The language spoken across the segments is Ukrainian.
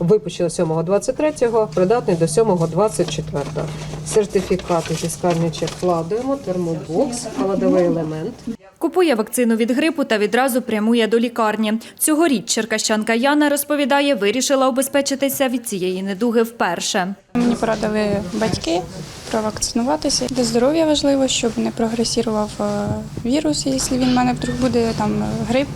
випущено 7.23, придатний до 7.24. Сертифікати фіскальний чек вкладаємо, термобокс, холодовий елемент. Купує вакцину від грипу та відразу прямує до лікарні. Цьогоріч черкащанка Яна розповідає, вирішила обезпечитися від цієї недуги вперше. Мені порадили батьки провакцинуватися. Для здоров'я важливо, щоб не прогресував е, вірус, якщо він в мене вдруг буде там грип,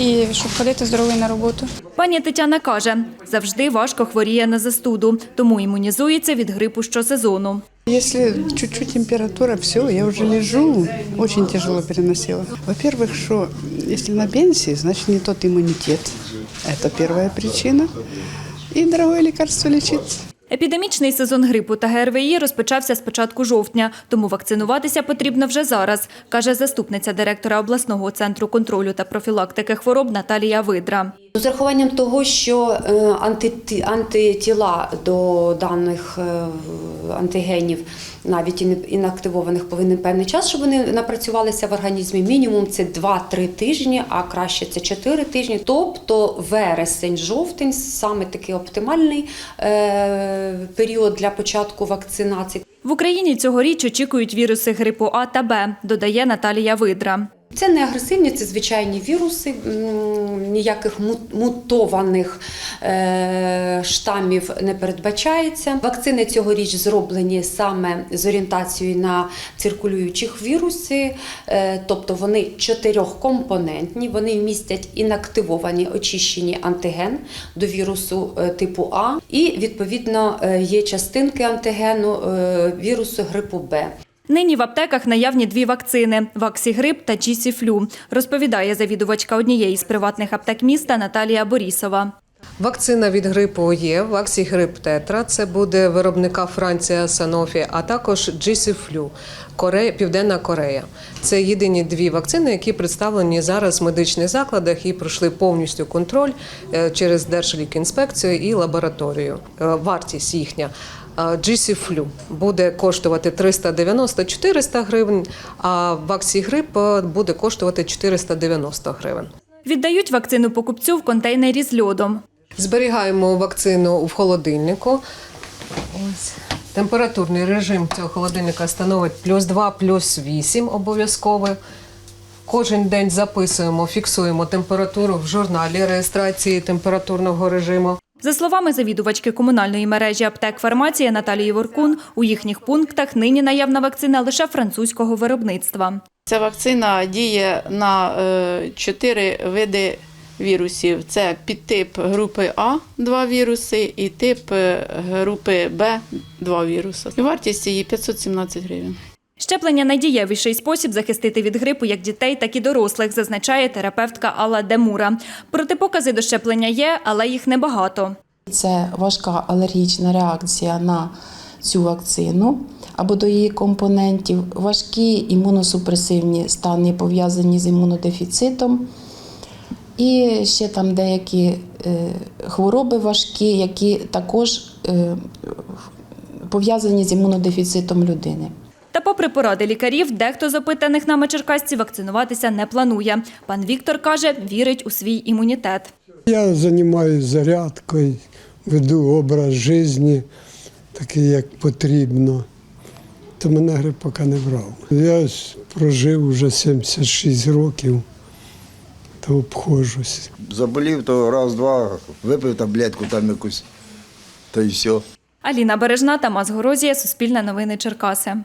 і щоб ходити здоровий на роботу. Пані Тетяна каже, завжди важко хворіє на застуду, тому імунізується від грипу щосезону. Если чуть-чуть температура, все, я уже лежу, очень тяжело переносила. Во-первых, что если на пенсии, значит не тот иммунитет. Это первая причина. И дорогое лекарство лечится. Епідемічний сезон грипу та ГРВІ розпочався з початку жовтня, тому вакцинуватися потрібно вже зараз, каже заступниця директора обласного центру контролю та профілактики хвороб Наталія Видра. З урахуванням того, що е, антитіла до даних е, антигенів, навіть ін- інактивованих, повинен певний час, щоб вони напрацювалися в організмі. Мінімум це 2-3 тижні, а краще це 4 тижні. Тобто вересень, жовтень саме такий оптимальний е, період для початку вакцинації. В Україні цьогоріч очікують віруси грипу А та Б, додає Наталія Видра. Це не агресивні, це звичайні віруси, ніяких му- мутованих е, штамів не передбачається. Вакцини цьогоріч зроблені саме з орієнтацією на циркулюючих віруси, е, тобто вони чотирьохкомпонентні, вони містять інактивовані очищені антиген до вірусу е, типу А, і відповідно є частинки антигену вірусу грипу Б. Нині в аптеках наявні дві вакцини – Ваксігрип та Чісіфлю, розповідає завідувачка однієї з приватних аптек міста Наталія Борісова. Вакцина від грипу є, Ваксігрип Тетра, це буде виробника Франція Санофі, а також Джісіфлю, Корея, Південна Корея. Це єдині дві вакцини, які представлені зараз в медичних закладах і пройшли повністю контроль е, через Держлікінспекцію і лабораторію. Е, Вартість їхня. Джісіфлю буде коштувати 390-400 гривень, а Ваксігрип е, буде коштувати 490 гривень. Віддають вакцину покупцю в контейнері з льодом. Зберігаємо вакцину в холодильнику. Ось. Температурний режим цього холодильника становить плюс 2, плюс 8 обов'язково. Кожен день записуємо, фіксуємо температуру в журналі реєстрації температурного режиму. За словами завідувачки комунальної мережі аптек «Фармація» Наталії Воркун, у їхніх пунктах нині наявна вакцина лише французького виробництва. Ця вакцина діє на е, чотири види вірусів. Це підтип групи А два віруси і тип е, групи Б два віруси. Вартість її 517 гривень. Щеплення – найдієвіший спосіб захистити від грипу як дітей, так і дорослих, зазначає терапевтка Алла Демура. Протипокази до щеплення є, але їх небагато. Це важка алергічна реакція на цю вакцину або до її компонентів, важкі імуносупресивні стани пов'язані з імунодефіцитом. І ще там деякі е, хвороби важкі, які також е, пов'язані з імунодефіцитом людини. Та попри поради лікарів, дехто з опитаних нами черкасців вакцинуватися не планує. Пан Віктор каже, вірить у свій імунітет. Я займаюся зарядкою, веду образ життя, такий, як потрібно. То мене грип поки не брав. Я прожив вже 76 років, то обходжусь. Заболів, то раз-два, випив таблетку там якусь, та й все. Аліна Бережна, Тамас Горозія, Суспільне новини Черкаси.